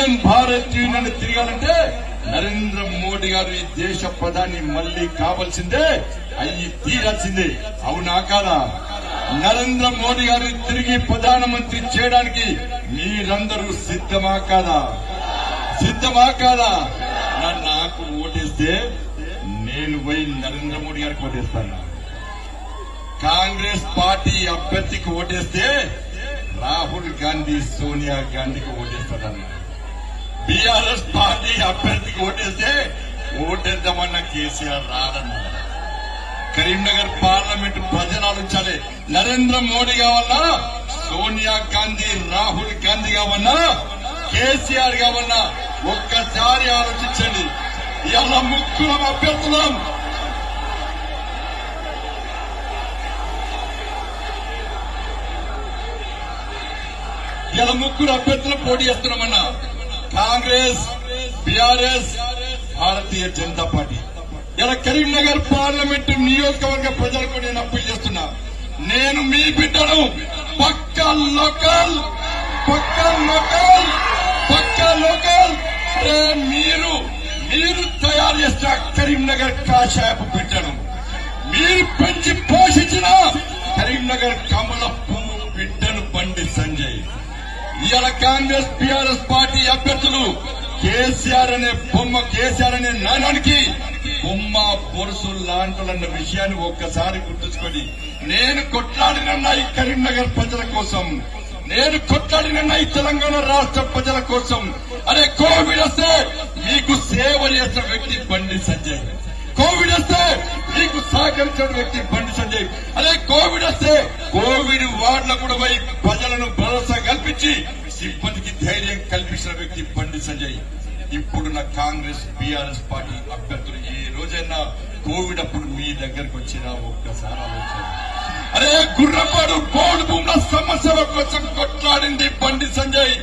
Indian Bharat union తిరగాలంటే నరేంద్ర మోడీ గారు ఈ దేశ ప్రధాని మళ్ళీ కావాల్సిందే అయ్యి తీరాల్సిందే. అవునా కాదా? నరేంద్ర మోడీ గారు తిరిగి ప్రధానమంత్రి చేయడానికి మీరందరూ సిద్ధమా కాదా? సిద్ధమా కాదా? నాకు ఓటేస్తే నేను పోయి నరేంద్ర మోడీ గారికి ఓటేస్తాను. కాంగ్రెస్ పార్టీ అభ్యర్థికి ఓటేస్తే రాహుల్ గాంధీ సోనియా గాంధీకి ఓటేస్తాడన్న బీఆర్ఎస్ పార్టీ అభ్యర్థికి ఓటేస్తే ఓటేద్దామన్న కేసీఆర్ రాదన్న. కరీంనగర్ పార్లమెంట్ ప్రజలు ఆలోచించాలి నరేంద్ర మోడీ కావాలన్నా సోనియా గాంధీ రాహుల్ గాంధీ కావన్నా కేసీఆర్ కావన్నా ఒక్కసారి ఆలోచించండి. ఇలా ముక్కులం అభ్యర్థులం. ఇలా ముగ్గురు అభ్యర్థులు పోటీ చేస్తున్నామన్నా. Congress BRS Bharatiya Janata party. ఇలా కరీంనగర్ పార్లమెంట్ నియోజకవర్గ ప్రజలకు నేను అప్పీల్ చేస్తున్నా. నేను మీ బిడ్డను పక్క లోకల్ పక్క లోకల్ పక్క లోకల్. మీరు మీరు తయారు చేసిన కరీంనగర్ కాషాయపు బిడ్డను మీరు పెంచి పోషించిన కరీంనగర్ కమల ఇవాళ కాంగ్రెస్ బీఆర్ఎస్ పార్టీ అభ్యర్థులు కేసీఆర్ అనే బొమ్మ కేసీఆర్ అనే నాణానికి బొమ్మ పొరుసు లాంటలన్న విషయాన్ని ఒక్కసారి గుర్తుంచుకొని నేను కొట్లాడినన్నా ఈ కరీంనగర్ ప్రజల కోసం నేను కొట్లాడినన్నా ఈ తెలంగాణ రాష్ట్ర ప్రజల కోసం అరే కోవిడ్ వస్తే మీకు సేవ చేసిన వ్యక్తి బండి సంజయ్. కోవిడ్ వస్తే మీకు సహకరించిన వ్యక్తి బండి సంజయ్. అదే కోవిడ్ వస్తే కోవిడ్ వార్డుల కూడా పోయి ప్రజలను భరోసా కల్పించి ఇప్పటికి ధైర్యం కల్పించిన వ్యక్తి బండి సంజయ్. ఇప్పుడున్న కాంగ్రెస్ బీఆర్ఎస్ పార్టీ అభ్యర్థులు ఏ రోజైనా కోవిడ్ అప్పుడు మీ దగ్గరకు వచ్చినా ఒక్కసారి ఆలోచన అరే గుర్రపాడు బోర్డు భూముల సమస్యల కోసం కొట్లాడింది బండి సంజయ్.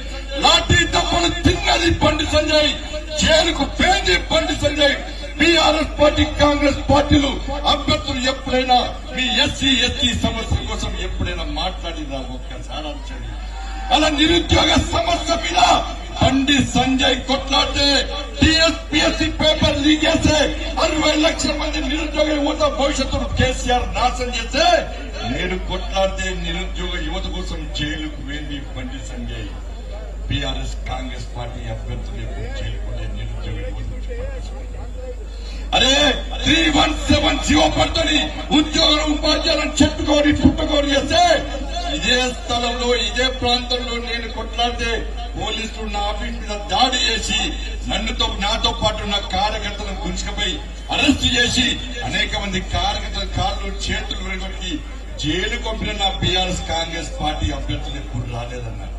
లాఠీ తప్పులు తిన్నది బండి సంజయ్. జైలుకు పేంది బండి సంజయ్. బీఆర్ఎస్ పార్టీ కాంగ్రెస్ పార్టీలు అభ్యర్థులు ఎప్పుడైనా మీ ఎస్సీ ఎస్టీ సమస్య కోసం ఎప్పుడైనా మాట్లాడినా ఒక్కసారి ఆలోచండి అలా నిరుద్యోగ సమస్య మీద బండి సంజయ్ కొట్లాడితే టీఎస్పీఎస్సీ పేపర్ లీక్ చేస్తే అరవై లక్షల మంది నిరుద్యోగ యువత భవిష్యత్తును కేసీఆర్ నాశనం చేస్తే నేను కొట్లాడితే నిరుద్యోగ యువత కోసం జైలుకు వెళ్ళి బండి సంజయ్. బీఆర్ఎస్ కాంగ్రెస్ పార్టీ అభ్యర్థులు ఎప్పుడు జైలుకు నిరుద్యోగ అరే త్రీ వన్ సెవెన్ జీవో పడుతుంది. ఉద్యోగులు ఉపాధ్యాయులను చెట్టుకోరి పుట్టుకోరి చేస్తే ఇదే స్థలంలో ఇదే ప్రాంతంలో నేను కొట్లాడితే పోలీసులు నా ఆఫీస్ మీద దాడి చేసి నన్నుతో నాతో పాటు నా కార్యకర్తలను గుంజుకుపోయి అరెస్ట్ చేసి అనేక మంది కార్యకర్తల కాళ్ళు చేతులు విరగొట్టి జైలు పంపిన నా బీఆర్ఎస్ కాంగ్రెస్ పార్టీ అభ్యర్థులు ఎప్పుడు రాలేదన్నారు.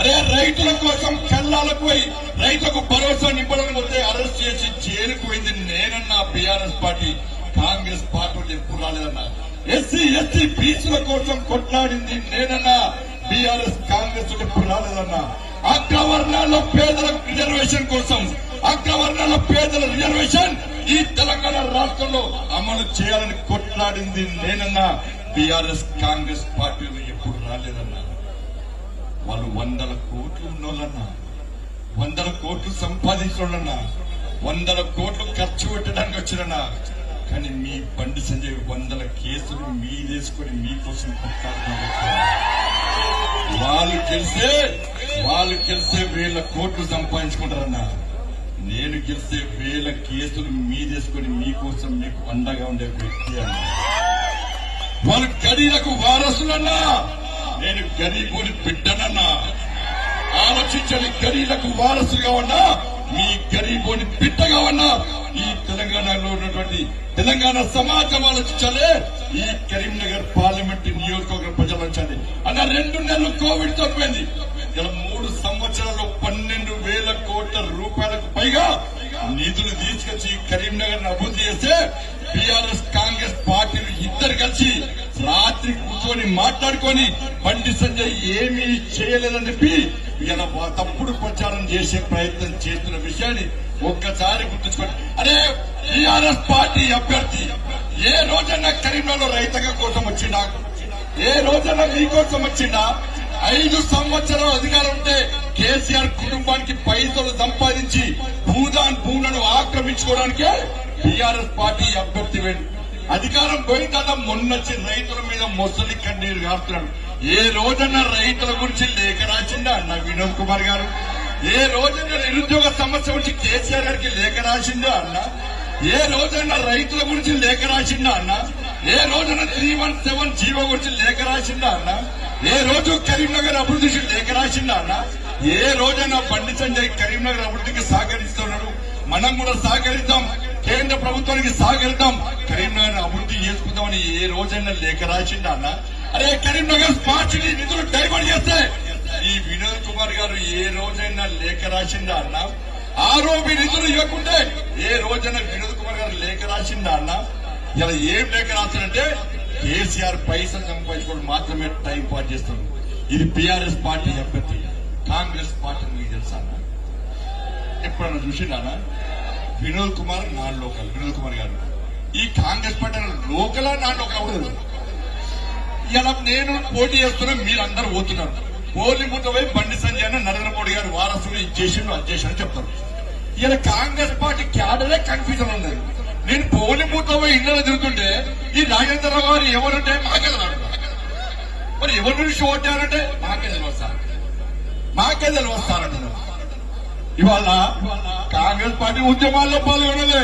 అరే రైతుల కోసం కల్లాలకు పోయి రైతులకు భరోసా నింపడం వస్తే అరెస్ట్ చేసి జైలుకు పోయింది నేనన్నా బీఆర్ఎస్ పార్టీ కాంగ్రెస్ పార్టీ ఎప్పుడు రాలేదన్నా ఎస్సీ ఎస్టీ బీసీల కోసం కొట్లాడింది నేనన్నా బీఆర్ఎస్ కాంగ్రెస్ ఎప్పుడు రాలేదన్నా. అగ్రవర్ణాల్లో పేదల రిజర్వేషన్ కోసం అగ్రవర్ణాల పేదల రిజర్వేషన్ ఈ తెలంగాణ రాష్ట్రంలో అమలు చేయాలని కొట్లాడింది నేనన్నా బీఆర్ఎస్ కాంగ్రెస్ పార్టీలు ఎప్పుడు రాలేదన్నా. వాళ్ళు వందల కోట్లు ఉన్నోళ్ళన్నా. వందల కోట్లు సంపాదించోళ్ళన్నా వందల కోట్లు ఖర్చు పెట్టడానికి వచ్చిరన్నా కానీ మీ బండి సంజయ్ వందల కేసులు మీదేసుకొని మీకోసం వాళ్ళు గెలిస్తే వాళ్ళు గెలిస్తే వేల కోట్లు సంపాదించుకుంటారన్నా. నేను గెలిస్తే వేల కేసులు మీదేసుకొని మీకోసం మీకు అండగా ఉండే వ్యక్తి అన్న. వాళ్ళు గడిలకు వారసులన్నా. నేను గరీబుని బిడ్డనన్నా. ఆలోచించని గరీలకు వారసుగా ఉన్నా మీ గరీబుని బిడ్డగా ఉన్నా ఈ తెలంగాణలో ఉన్నటువంటి తెలంగాణ సమాజం ఆలోచించాలి. ఈ కరీంనగర్ పార్లమెంట్ నియోజకవర్గ ప్రజలు అన్న రెండు నెలలు కోవిడ్ తప్పింది. ఇలా మూడు సంవత్సరాల్లో పన్నెండు వేల కోట్ల రూపాయలకు పైగా నిధులు తీసుకొచ్చి కరీంనగర్ అభివృద్ధి చేస్తే బీఆర్ఎస్ కాంగ్రెస్ పార్టీలు ఇద్దరు కలిసి రాత్రి కూర్చొని మాట్లాడుకొని బండి సంజయ్ ఏమీ చేయలేదని చెప్పి ఇలా తప్పుడు ప్రచారం చేసే ప్రయత్నం చేస్తున్న విషయాన్ని ఒక్కసారి గుర్తుంచుకోండి. అరే టిఆర్ఎస్ పార్టీ అభ్యర్థి ఏ రోజన్నా కరీంనగర్ రైతుగా కోసం వచ్చినా ఏ రోజన్నా మీకోసం వచ్చినా ఐదు సంవత్సరాలు అధికారం ఉంటే కేసీఆర్ కుటుంబానికి పైసలు సంపాదించి భూదాన్ భూములను ఆక్రమించుకోవడానికే టిఆర్ఎస్ పార్టీ అభ్యర్థి అధికారం పోయిన తర్వాత మొన్నొచ్చి రైతుల మీద మొసలి కన్నీరు కాస్తున్నాడు ఏ రోజన్నా రైతుల గురించి లేఖ రాసిందా అన్న వినోద్ కుమార్ గారు? ఏ రోజైనా నిరుద్యోగ సమస్య గురించి కేసీఆర్ గారికి లేఖ రాసిందా అన్న? ఏ రోజైనా రైతుల గురించి లేఖ రాసిందా అన్న? ఏ రోజైనా త్రీ వన్ సెవెన్ జీవో గురించి లేఖ రాసిందా అన్న? ఏ రోజు కరీంనగర్ అభివృద్ధికి లేఖ రాసిందా అన్న? ఏ రోజైనా బండి సంజయ్ కరీంనగర్ అభివృద్ధికి సహకరిస్తున్నాడు. మనం కూడా సహకరిద్దాం. కేంద్ర ప్రభుత్వానికి సహకరిద్దాం. కరీంనగర్ అభివృద్ధి చేసుకుందామని ఏ రోజైనా లేఖ రాసిందా అన్న? అరే కరీంనగర్ స్మార్ట్ సిటీ నిధులు డైవర్ట్ చేస్తే ఈ వినోద్ కుమార్ గారు ఏ రోజైనా లేఖ రాసిందా అన్న? ఆరోపి నిధులు ఇవ్వకుంటే ఏ రోజైనా వినోద్ కుమార్ గారు లేఖ రాసిందా అన్న? ఇలా ఏం లేఖ రాస్తారంటే కేసీఆర్ పైసలు సంపాదించుకోవడం మాత్రమే టైం పాస్ చేస్తుంది. ఇది బీఆర్ఎస్ పార్టీ అభ్యర్థి. కాంగ్రెస్ పార్టీ మీకు తెలుసా అన్న? ఎప్పుడన్నా చూసిండానా వినోద్ కుమార్ నాన్ లోకల్ వినోద్ కుమార్ గారు. ఈ కాంగ్రెస్ పార్టీ లోకలా నాన్ లోకల్ అవ్వదు ఇలా నేను పోటీ చేస్తున్నా మీరందరూ పోతున్నారు పోలింగ్ బూత్ బండి సంజయ్ అని నరేంద్ర మోడీ గారు వారసులు ఇది చేసిండు అది చేసిండు చెప్తారు. ఇలా కాంగ్రెస్ పార్టీ క్యాడరే కన్ఫ్యూజన్ ఉన్నది. నేను పోలింగ్ బూత్ పోయి ఇళ్ళలో తిరుగుతుంటే ఈ రాజేంద్రరావు గారు ఎవరుంటే మాకే తెలియదు మరి ఎవరి నుంచి ఓటారంటే మాకే తెలియదు సార్ మాకే తెలియదు సార్ ఇవాళ కాంగ్రెస్ పార్టీ ఉద్యమాల్లో పాల్గొనలే.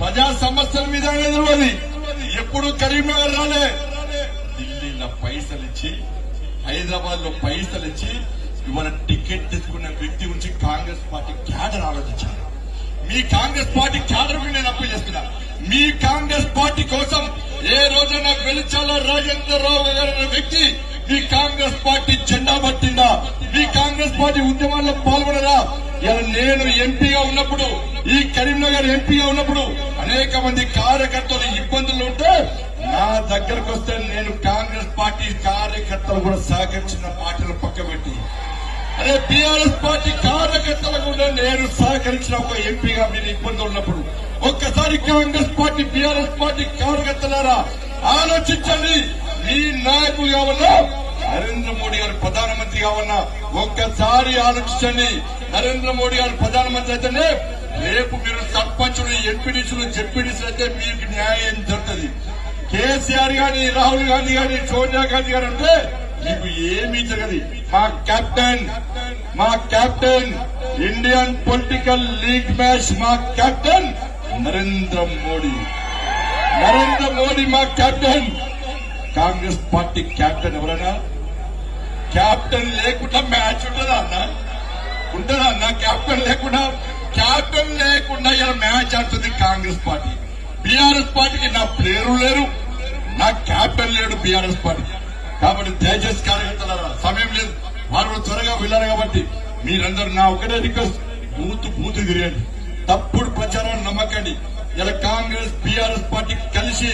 ప్రజా సమస్యల మీద తెలియదు ఎప్పుడు కరీంనగర్ రాలే. ఢిల్లీలో పైసలు ఇచ్చి హైదరాబాద్లో పైసలు ఇచ్చి ఇవాళ టికెట్ తెచ్చుకున్న వ్యక్తి గురించి కాంగ్రెస్ పార్టీ క్యాడర్ ఆలోచించారు మీ కాంగ్రెస్ పార్టీ క్యాడర్ నేను అప్పీల్ చేస్తున్నా. మీ కాంగ్రెస్ పార్టీ కోసం ఏ రోజైనా వెలిచాల రాజేంద్రరావు గారు అనే వ్యక్తి మీ కాంగ్రెస్ పార్టీ జెండా పట్టిందా? మీ కాంగ్రెస్ పార్టీ ఉద్యమాల్లో పాల్గొనరా? ఇలా నేను ఎంపీగా ఉన్నప్పుడు ఈ కరీంనగర్ ఎంపీగా ఉన్నప్పుడు అనేక మంది కార్యకర్తలు ఇబ్బందులు ఉంటే నా దగ్గరకు వస్తే నేను కాంగ్రెస్ పార్టీ కార్యకర్తలు కూడా సహకరించిన పార్టీలు పక్కబెట్టి. అదే బీఆర్ఎస్ పార్టీ కార్యకర్తలకు కూడా నేను సహకరించిన ఒక ఎంపీగా మీరు ఇబ్బంది ఉన్నప్పుడు ఒక్కసారి కాంగ్రెస్ పార్టీ బీఆర్ఎస్ పార్టీ కార్యకర్తలారా ఆలోచించండి. మీ నాయకులు కావాలా నరేంద్ర మోడీ గారు ప్రధానమంత్రి కావాలన్నా ఒక్కసారి ఆలోచించండి. నరేంద్ర మోడీ గారు ప్రధానమంత్రి అయితేనే రేపు మీరు సర్పంచులు ఎంపీడీసులు జెడ్పీడీసులు అయితే మీకు న్యాయం జరుగుతుంది కేసీఆర్ గాని రాహుల్ గాంధీ గాని సోనియా గాంధీ గారు అంటే మీకు ఏమీ జరగదు. మా కెప్టెన్ మా captain Indian political league match మా కెప్టెన్ నరేంద్ర మోడీ. నరేంద్ర మోడీ మా కెప్టెన్ కాంగ్రెస్ పార్టీ కెప్టెన్ ఎవరైనా కెప్టెన్ లేకుండా మ్యాచ్ ఉంటుందా అన్న? ఉంటుందా అన్న? కెప్టెన్ లేకుండా కెప్టెన్ లేకుండా ఇలా మ్యాచ్ ఆడుతుంది కాంగ్రెస్ పార్టీ. బీఆర్ఎస్ పార్టీకి నా పేరు లేరు నా క్యాప్టెన్ లేడు బీఆర్ఎస్ పార్టీ. కాబట్టి దయచేసి కార్యకర్తల సమయం లేదు. వారు త్వరగా వెళ్ళారు కాబట్టి మీరందరూ నా ఒకటే రిక్వెస్ట్ బూత్ బూత్ తిరగండి. తప్పుడు ప్రచారాన్ని నమ్మకండి. ఇలా కాంగ్రెస్ బీఆర్ఎస్ పార్టీ కలిసి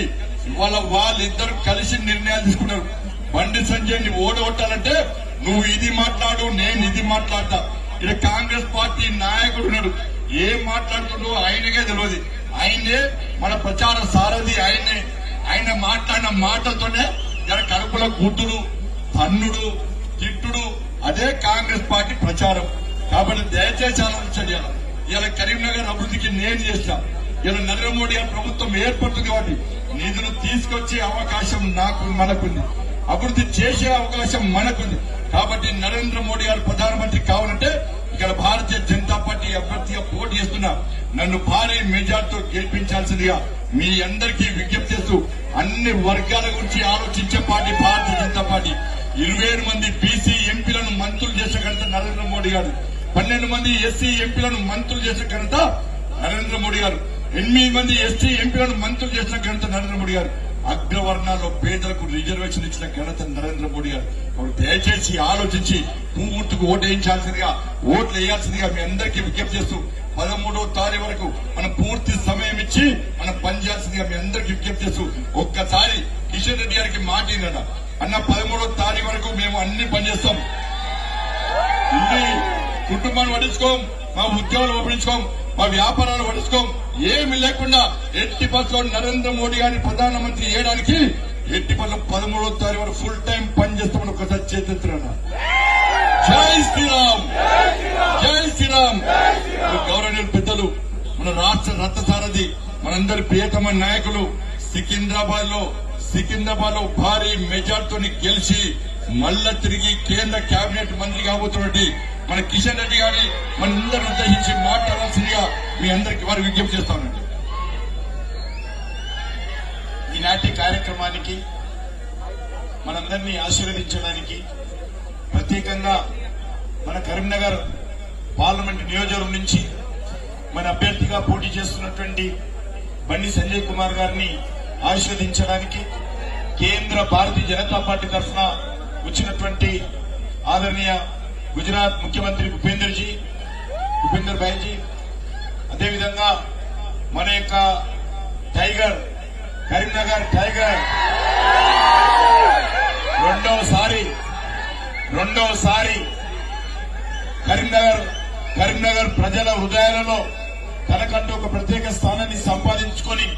ఇవాళ వాళ్ళిద్దరు కలిసి నిర్ణయాలు తీసుకున్నారు బండి సంజయ్ని ఓడగొట్టాలంటే నువ్వు ఇది మాట్లాడు నేను ఇది మాట్లాడతా. ఇక్కడ కాంగ్రెస్ పార్టీ నాయకుడు ఉన్నాడు. ఏం మాట్లాడుతుండో ఆయనకే తెలియదు. ఆయనే మన ప్రచార సారథి ఆయనే ఆయన మాట్లాడిన మాటతోనే ఇలా కడుపుల గుడ్డుడు పన్నుడు తిట్టుడు అదే కాంగ్రెస్ పార్టీ ప్రచారం. కాబట్టి దయచేసి ఆలోచించండి. ఇలా. ఇలా కరీంనగర్ అభివృద్ధికి నేను చేస్తా ఇలా నరేంద్ర మోడీ గారి ప్రభుత్వం ఏర్పడుతుంది కాబట్టి నిధులు తీసుకొచ్చే అవకాశం నాకు మనకుంది. అభివృద్ధి చేసే అవకాశం మనకుంది. కాబట్టి నరేంద్ర మోడీ గారు ప్రధానమంత్రి కావాలంటే ఇక్కడ భారతీయ జనతా పార్టీ అభ్యర్థిగా పోటీ చేస్తున్నా నన్ను భారీ మెజార్టీతో గెలిపించాల్సిందిగా మీ అందరికీ విజ్ఞప్తి చేస్తూ అన్ని వర్గాల గురించి ఆలోచించే పార్టీ భారతీయ జనతా పార్టీ. ఇరవై ఏడు మంది బీసీ ఎంపీలను మంత్రులు చేసిన ఘనత నరేంద్ర మోడీ గారు. పన్నెండు మంది ఎస్సీ ఎంపీలను మంత్రులు చేసిన ఘనత నరేంద్ర మోడీ గారు. ఎనిమిది మంది ఎస్సీ ఎంపీలను మంత్రులు చేసిన ఘనత నరేంద్ర మోడీ గారు. అగ్రవర్ణాల్లో పేదలకు రిజర్వేషన్ ఇచ్చిన ఘనత నరేంద్ర మోడీ గారు. దయచేసి ఆలోచించి పూర్తికి ఓటు వేయించాల్సిందిగా ఓట్లు వేయాల్సిందిగా మీ అందరికీ విజ్ఞప్తి చేస్తూ పదమూడవ తారీఖు వరకు మనం పూర్తి సమయం ఇచ్చి మనం పనిచేయాల్సిందిగా మీ అందరికీ విజ్ఞప్తి చేస్తూ ఒక్కసారి కిషన్ రెడ్డి గారికి మాట ఏంటంట? అన్న పదమూడవ తారీఖు వరకు మేము అన్ని పనిచేస్తాం కుటుంబాన్ని పట్టించుకోం మా ఉద్యోగాలు పట్టించుకోం మా వ్యాపారాలు పట్టించుకోం ఏమి లేకుండా ఎట్టి పనిలో నరేంద్ర మోడీ గారిని ప్రధానమంత్రి చేయడానికి ఎట్టి పనులు పదమూడో తారీఖు వరకు ఫుల్ టైం పనిచేస్తామని ఒకసారి చేతున్నా జై శ్రీరామ్! జై శ్రీరామ్! గౌరవనీయులు పెద్దలు మన రాష్ట్ర రథసారథి మనందరి ప్రియతమ నాయకులు సికింద్రాబాద్లో సికింద్రాబాద్లో భారీ మెజార్టీతో గెలిచి మళ్ళా తిరిగి కేంద్ర కేబినెట్ మంత్రి కాబోతున్నటువంటి మన కిషన్ రెడ్డి గారి మనందరిని ఉద్దేశించి మాట్లాడాల్సిన మీ అందరికి వారు విజ్ఞప్తి చేస్తానండి ఈనాటి కార్యక్రమానికి మనందరినీ ఆశీర్వదించడానికి ప్రత్యేకంగా మన కరీంనగర్ పార్లమెంట్ నియోజకవర్గం నుంచి మన అభ్యర్థిగా పోటీ చేస్తున్నటువంటి బండి సంజయ్ కుమార్ గారిని ఆశీర్వదించడానికి కేంద్ర భారతీయ జనతా పార్టీ తరఫున వచ్చినటువంటి ఆదరణీయ గుజరాత్ ముఖ్యమంత్రి భూపేందర్ జీ భూపేందర్ భాయ్జీ అదేవిధంగా మన యొక్క టైగర్ కరీంనగర్ టైగర్. రెండోసారి రెండోసారి కరీంనగర్ కరీంనగర్ ప్రజల హృదయాలలో తనకంటూ ఒక ప్రత్యేక స్థానాన్ని సంపాదించుకొని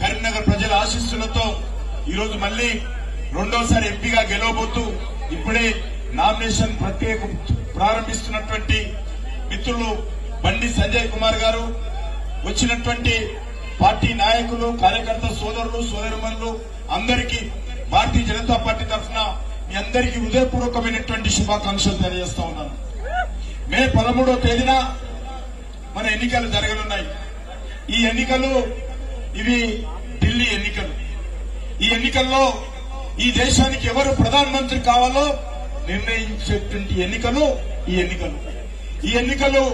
కరీంనగర్ ప్రజల ఆశీస్సులతో ఈరోజు మళ్ళీ రెండోసారి ఎంపీగా గెలవబోతూ ఇప్పుడే నామినేషన్ ప్రక్రియకు ప్రారంభిస్తున్నటువంటి మిత్రులు బండి సంజయ్ కుమార్ గారు వచ్చినటువంటి పార్టీ నాయకులు కార్యకర్త సోదరులు సోదరుమనులు అందరికీ భారతీయ జనతా పార్టీ తరఫున మీ అందరికీ హృదయపూర్వకమైనటువంటి శుభాకాంక్షలు తెలియజేస్తా ఉన్నాను. మే పదమూడో తేదీన మన ఎన్నికలు జరగనున్నాయి. ఈ ఎన్నికలు ఇవి ఢిల్లీ ఎన్నికలు. ఈ ఎన్నికల్లో ఈ దేశానికి ఎవరు ప్రధానమంత్రి కావాలో నిర్ణయించేటువంటి ఎన్నికలు ఈ ఎన్నికలు. ఈ ఎన్నికలు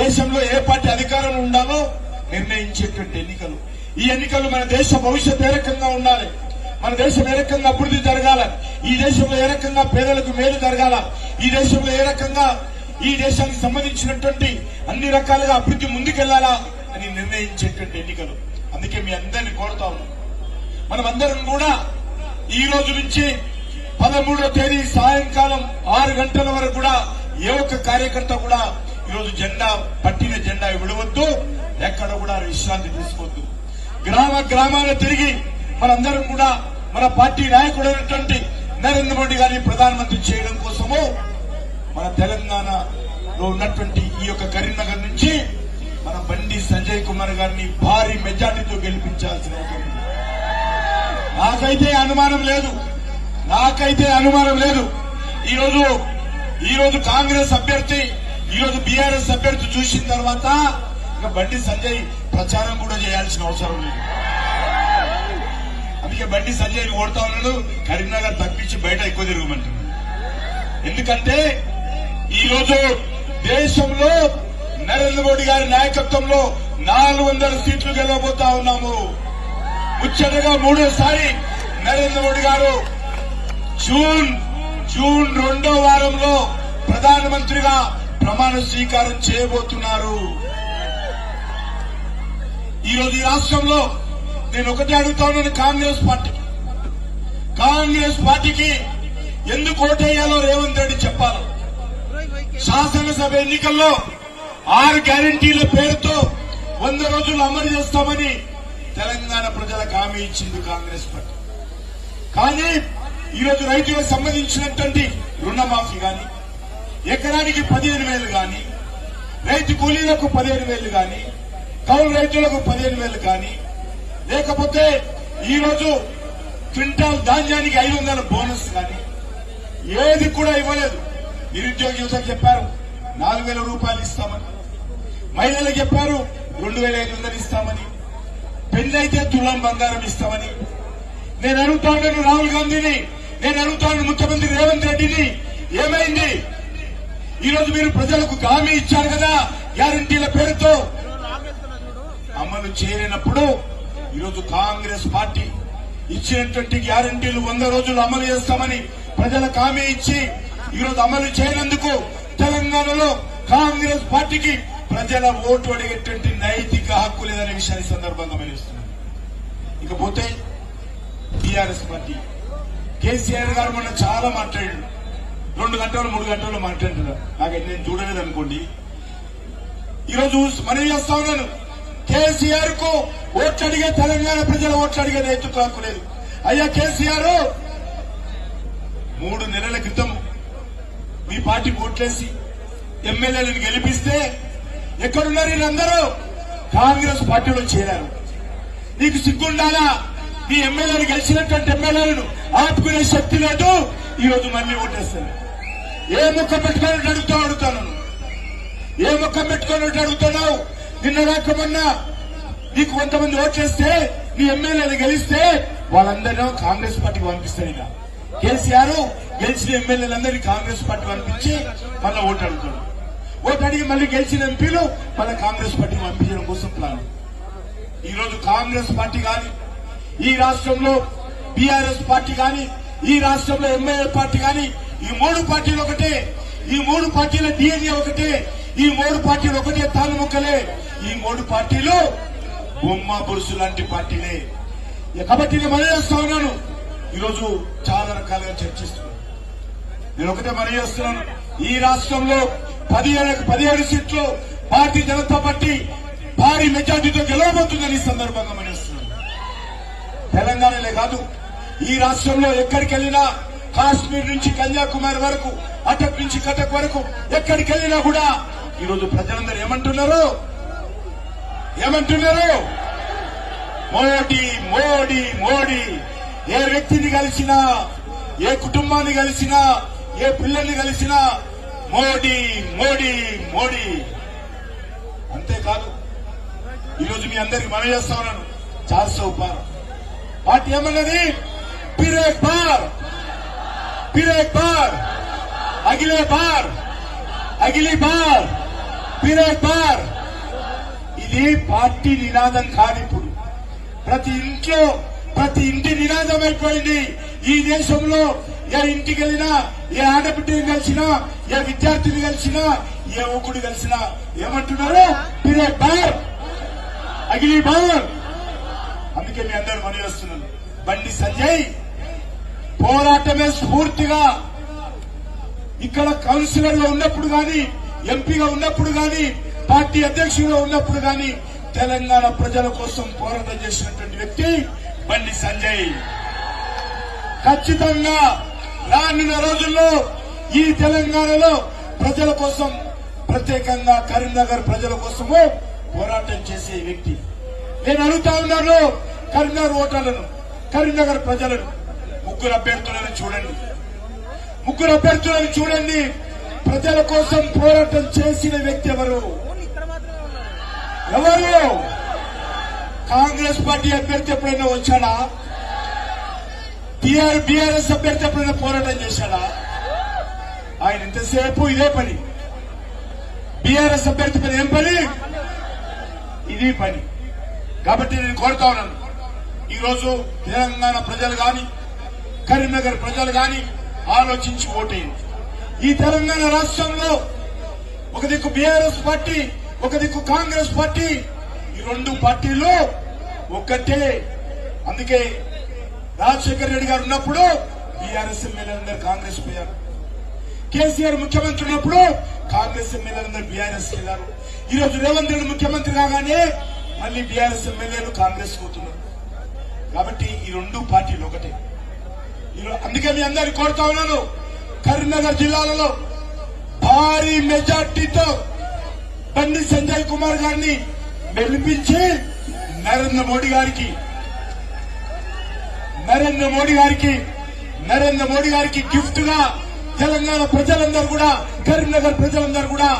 దేశంలో ఏ పార్టీ అధికారంలో ఉండాలో నిర్ణయించేటువంటి ఎన్నికలు. ఈ ఎన్నికలు మన దేశ భవిష్యత్ ఏ రకంగా ఉండాలి? మన దేశం ఏ రకంగా అభివృద్ధి జరగాల? ఈ దేశంలో ఏ రకంగా పేదలకు మేలు జరగాల? ఈ దేశంలో ఏ రకంగా ఈ దేశానికి సంబంధించినటువంటి అన్ని రకాలుగా అభివృద్ధి ముందుకెళ్ళాలా అని నిర్ణయించేటువంటి ఎన్నికలు. అందుకే మీ అందరిని కోరుతా ఉన్నాం. మనమందరం కూడా ఈ రోజు నుంచి పదమూడో తేదీ సాయంకాలం ఆరు గంటల వరకు కూడా ఏ ఒక్క కార్యకర్త కూడా ఈరోజు జెండా పట్టిన జెండా విడవద్దు. ఎక్కడ కూడా విశ్రాంతి తీసుకోవద్దు. గ్రామ గ్రామాలు తిరిగి మనందరం కూడా మన పార్టీ నాయకుడైనటువంటి నరేంద్ర మోడీ గారిని ప్రధానమంత్రి చేయడం కోసము మన తెలంగాణలో ఉన్నటువంటి ఈ యొక్క కరీంనగర్ నుంచి మన బండి సంజయ్ కుమార్ గారిని భారీ మెజార్టీతో గెలిపించాల్సిన అవసరం నాకైతే అనుమానం లేదు. నాకైతే అనుమానం లేదు. ఈ రోజు ఈ రోజు కాంగ్రెస్ అభ్యర్థి ఈ రోజు బీఆర్ఎస్ అభ్యర్థి చూసిన తర్వాత ఇక బండి సంజయ్ ప్రచారం కూడా చేయాల్సిన అవసరం లేదు. అందుకే బండి సంజయ్ ఓడతా ఉన్నాడు. కరీంనగర్ తప్పించి బయట ఎక్కువ తిరగమంటున్నాడు ఎందుకంటే ఈరోజు దేశంలో నరేంద్ర మోడీ గారి నాయకత్వంలో నాలుగు వందల సీట్లు గెలవబోతా ఉన్నాము. ముచ్చటగా మూడోసారి నరేంద్ర మోడీ గారు జూన్ జూన్ రెండో వారంలో ప్రధానమంత్రిగా ప్రమాణ స్వీకారం చేయబోతున్నారు. ఈ రోజు ఈ రాష్ట్రంలో నేను ఒకటే అడుగుతా ఉన్నాను కాంగ్రెస్ పార్టీ. కాంగ్రెస్ పార్టీకి ఎందుకు ఓటేయాలో రేవంత్ రెడ్డి చెప్పాలి. శాసనసభ ఎన్నికల్లో ఆరు గ్యారంటీల పేరుతో వంద రోజులు అమలు చేస్తామని తెలంగాణ ప్రజలకు హామీ ఇచ్చింది కాంగ్రెస్ పార్టీ. కానీ ఈరోజు రైతులకు సంబంధించినటువంటి రుణమాఫీ కానీ ఎకరానికి పదిహేను వేలు గాని రైతు కూలీలకు పదిహేను వేలు గాని కౌలు రైతులకు పదిహేను వేలు కానీ లేకపోతే ఈరోజు క్వింటాల్ ధాన్యానికి ఐదు వందల బోనస్ కానీ ఏది కూడా ఇవ్వలేదు. నిరుద్యోగ యువతకు చెప్పారు నాలుగు వేల రూపాయలు ఇస్తామని. మహిళలకు చెప్పారు రెండు వేల ఐదు వందలు ఇస్తామని. పెళ్ళైతే తులం బంగారం ఇస్తామని. నేను అడుగుతాను రాహుల్ గాంధీని నేను అడుగుతాను ముఖ్యమంత్రి రేవంత్ రెడ్డిని ఏమైంది? ఈ రోజు మీరు ప్రజలకు హామీ ఇచ్చారు కదా గ్యారంటీల పేరుతో. అమలు చేయలేనప్పుడు ఈరోజు కాంగ్రెస్ పార్టీ ఇచ్చినటువంటి గ్యారంటీలు వంద రోజులు అమలు చేస్తామని ప్రజలకు హామీ ఇచ్చి ఈరోజు అమలు చేయనందుకు తెలంగాణలో కాంగ్రెస్ పార్టీకి ప్రజల ఓటు అడిగేటువంటి నైతిక హక్కు లేదనే విషయాన్ని సందర్భంగా మెలుస్తున్నాను ఇకపోతే టీఆర్ఎస్ పార్టీ. కేసీఆర్ గారు మొన్న చాలా మాట్లాడాడు రెండు గంటలు మూడు గంటలు మాట్లాడుతున్నారు. నాకు నేను చూడలేదు అనుకోండి. ఈరోజు మరీ చేస్తా ఉన్నాను కేసీఆర్కు ఓట్లు అడిగే తెలంగాణ ప్రజల ఓట్లు అడిగే రైతు కాకులేదు అయ్యా కేసీఆర్ మూడు నెలల క్రితం మీ పార్టీ ఓట్లేసి ఎమ్మెల్యేలను గెలిపిస్తే ఎక్కడున్నారు వీళ్ళందరూ? కాంగ్రెస్ పార్టీలో చేరారు. నీకు సిగ్గుండాలా? నీ ఎమ్మెల్యేలు గెలిచినటువంటి ఎమ్మెల్యేలను ఆపుకునే శక్తి లేదు. ఈ రోజు మళ్ళీ ఓటేస్తారు. ఏ ముఖం పెట్టుకొని అడుగుతా అడుగుతాను ఏ ముఖం పెట్టుకొని అడుగుతున్నావు నిన్న రాకమన్నా నీకు కొంతమంది ఓట్లేస్తే నీ ఎమ్మెల్యేలు గెలిస్తే వాళ్ళందరూ కాంగ్రెస్ పార్టీకి పంపిస్తారు ఇక కేసీఆర్ గెలిచిన ఎమ్మెల్యేలందరినీ కాంగ్రెస్ పార్టీ పంపించి మళ్ళీ ఓటు అడుగుతాడు. ఓటు అడిగి మళ్ళీ గెలిచిన ఎంపీలు మళ్ళీ కాంగ్రెస్ పార్టీకి పంపించడం కోసం ప్లాన్. ఈ రోజు కాంగ్రెస్ పార్టీ కానీ ఈ రాష్ట్రంలో బీఆర్ఎస్ పార్టీ కానీ ఈ రాష్ట్రంలో ఎంఐఏ పార్టీ కానీ ఈ మూడు పార్టీలు ఒకటే ఈ మూడు పార్టీల డిఎన్ఏ ఒకటే ఈ మూడు పార్టీలు ఒకటే తానుముక్కలే ఈ మూడు పార్టీలు బొమ్మ బురుసు లాంటి పార్టీలే. కాబట్టి నేను మనవి చేస్తా ఉన్నాను. ఈరోజు చాలా రకాలుగా చర్చిస్తున్నాను. నేను ఒకటే మనవి చేస్తున్నాను ఈ రాష్ట్రంలో పదిహేడు పదిహేడు సీట్లు భారతీయ జనతా పార్టీ భారీ మెజార్టీతో గెలవబోతుందని ఈ సందర్భంగా మనస్తున్నాను తెలంగాణలే కాదు ఈ రాష్ట్రంలో ఎక్కడికి వెళ్ళినా కాశ్మీర్ నుంచి కన్యాకుమారి వరకు అటక్ నుంచి కటక్ వరకు ఎక్కడికి వెళ్ళినా కూడా ఈరోజు ప్రజలందరూ ఏమంటున్నారు? ఏమంటున్నారు? మోడీ మోడీ మోడీ. ఏ వ్యక్తిని కలిసినా ఏ కుటుంబాన్ని కలిసినా ఏ పిల్లల్ని కలిసినా మోడీ మోడీ మోడీ. అంతేకాదు ఈరోజు మీ అందరికి మనం చేస్తా ఉన్నాను. చార్ సౌ పార్. పార్టీ ఏమన్నది? పిరే. బార్ పిరే బార్ అగిలే బార్ అగిలి బార్ పిరే బార్ ఇది పార్టీ నినాదం కాదు ఇప్పుడు. ప్రతి ఇంట్లో ప్రతి ఇంటి నినాదం అయిపోయింది. ఈ దేశంలో ఏ ఇంటికి వెళ్ళినా ఏ ఆడబిడ్డని కలిసినా ఏ విద్యార్థిని కలిసినా ఏ యువకుడు కలిసినా ఏమంటున్నారు? పిరే బార్ అగిలి బార్ అందుకే మీ అందరూ మనవి వస్తున్నాను బండి సంజయ్. పోరాటమే స్ఫూర్తిగా ఇక్కడ కౌన్సిలర్గా ఉన్నప్పుడు గాని ఎంపీగా ఉన్నప్పుడు గాని పార్టీ అధ్యక్షుడిగా ఉన్నప్పుడు గాని తెలంగాణ ప్రజల కోసం పోరాటం చేసినటువంటి వ్యక్తి బండి సంజయ్. ఖచ్చితంగా రానున్న రోజుల్లో ఈ తెలంగాణలో ప్రజల కోసం ప్రత్యేకంగా కరీంనగర్ ప్రజల కోసము పోరాటం చేసే వ్యక్తి. నేను అడుగుతా ఉన్నాను కరీంనగర్ ఓటర్లను కరీంనగర్ ప్రజలను. ముగ్గురు అభ్యర్థులను చూడండి. ముగ్గురు అభ్యర్థులను చూడండి. ప్రజల కోసం పోరాటం చేసిన వ్యక్తి ఎవరు? ఎవరు? కాంగ్రెస్ పార్టీ అభ్యర్థి ఎప్పుడైనా వచ్చాడా? టిఆర్ బీఆర్ఎస్ అభ్యర్థి ఎప్పుడైనా పోరాటం చేశాడా? ఆయన ఇంతసేపు ఇదే పని. బీఆర్ఎస్ అభ్యర్థి పని ఏం పని? ఇది పని. కాబట్టి నేను కోరుతా ఉన్నాను. ఈరోజు తెలంగాణ ప్రజలు కానీ కరీంనగర్ ప్రజలు గాని ఆలోచించి ఓటేయండి. ఈ తెలంగాణ రాష్ట్రంలో ఒక దిక్కు బీఆర్ఎస్ పార్టీ ఒక దిక్కు కాంగ్రెస్ పార్టీ ఈ రెండు పార్టీలు ఒక్కటే. అందుకే రాజశేఖర రెడ్డి గారు ఉన్నప్పుడు బీఆర్ఎస్ ఎమ్మెల్యేలందరూ కాంగ్రెస్ పోయారు. కేసీఆర్ ముఖ్యమంత్రి ఉన్నప్పుడు కాంగ్రెస్ ఎమ్మెల్యేలందరూ బీఆర్ఎస్ వెళ్ళారు. ఈ రోజు రేవంత్ రెడ్డి ముఖ్యమంత్రి కాగానే మళ్ళీ బీఆర్ఎస్ ఎమ్మెల్యేలు కాంగ్రెస్ పోతున్నారు. కాబట్టి ఈ రెండు పార్టీలు ఒకటే. అందుకే మీ అందరిని కోరుతా ఉన్నాను. కరీంనగర్ జిల్లాలలో భారీ మెజార్టీతో బండి సంజయ్ కుమార్ గారిని గెలిపించి నరేంద్ర మోడీ గారికి నరేంద్ర మోడీ గారికి నరేంద్ర మోడీ గారికి గిఫ్ట్గా తెలంగాణ ప్రజలందరూ కూడా కరీంనగర్ ప్రజలందరూ కూడా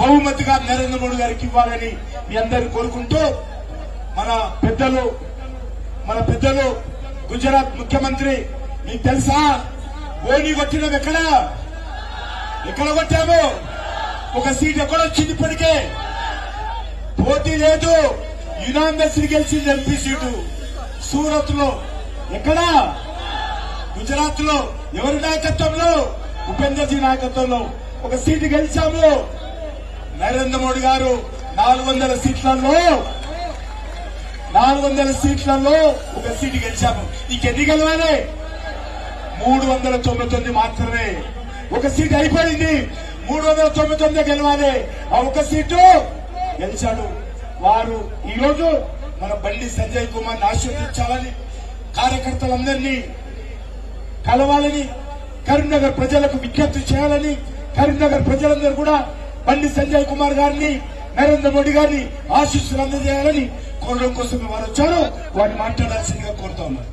బహుమతిగా నరేంద్ర మోడీ గారికి ఇవ్వాలని మీ అందరు కోరుకుంటూ మన పెద్దలు మన పెద్దలు గుజరాత్ ముఖ్యమంత్రి మీకు తెలుసా? ఓనీ కొట్టినాం ఎక్కడ? ఎక్కడ కొట్టాము? ఒక సీట్ ఎక్కడ వచ్చింది ఇప్పటికే? పోటీ లేదు. యునానిమస్ గెలిచింది ఎంపీ సీటు. సూరత్లో ఎక్కడ? గుజరాత్లో ఎవరి నాయకత్వంలో? ఉపేందర్ నాయకత్వంలో. ఒక సీటు గెలిచాము. నరేంద్ర మోడీ గారు నాలుగు వందల సీట్లలో నాలుగు వందల సీట్లలో ఒక సీటు గెలిచాము. ఇంకెన్ని గెలవాలి? మూడు వందల తొంభై తొమ్మిది మాత్రమే ఒక సీట్ అయిపోయింది. మూడు వందల తొంభై తొమ్మిది గెలవాలి. ఆ ఒక సీటు గెలిచాడు. వారు ఈ రోజు మన బండి సంజయ్ కుమార్ ఆశీర్వదించాలని కార్యకర్తలందరినీ కలవాలని కరీంనగర్ ప్రజలకు విజ్ఞప్తి చేయాలని కరీంనగర్ ప్రజలందరూ కూడా బండి సంజయ్ కుమార్ గారిని నరేంద్ర మోడీ గారిని ఆశీస్సులు అందజేయాలని కోరడం కోసం వారు వచ్చారు. వారిని మాట్లాడాల్సిందిగా కోరుతా ఉన్నారు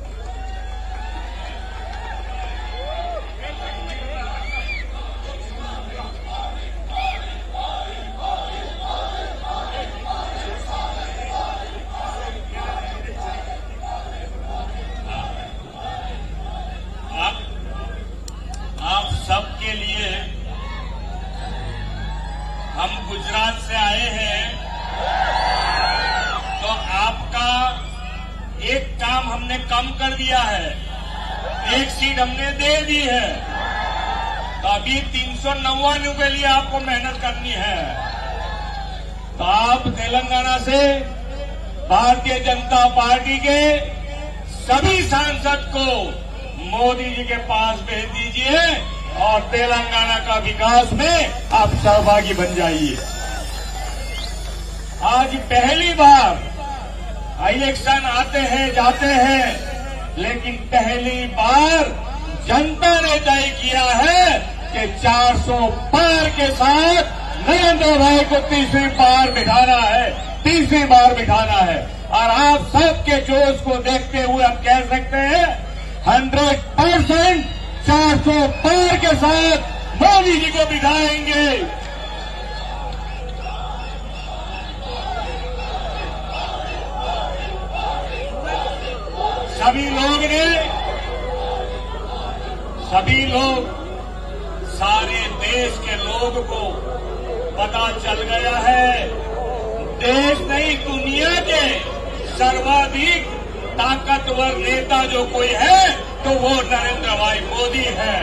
हमने कम कर दिया है। एक सीट हमने दे दी है। तो अभी तीन सौ नव्वानवे के लिए आपको मेहनत करनी है। तो आप तेलंगाना से भारतीय जनता पार्टी के सभी सांसद को मोदी जी के पास भेज दीजिए और तेलंगाना का विकास में आप सहभागी बन जाइए। आज पहली बार इलेक्शन आते हैं, जाते हैं, लेकिन पहली बार जनता ने तय किया है कि 400 पार के साथ नरेंद्र भाई को तीसरी बार बिठाना है, तीसरी बार बिठाना है। और आप सबके जोश को देखते हुए हम कह सकते हैं, हंड्रेड परसेंट चार सौ पार के साथ मोदी जी को बिठाएँगे। सभी लोग ने, सभी लोग, सारे देश के लोग को पता चल गया है, देश नहीं, दुनिया के सर्वाधिक ताकतवर नेता जो कोई है तो वो नरेंद्र भाई मोदी है।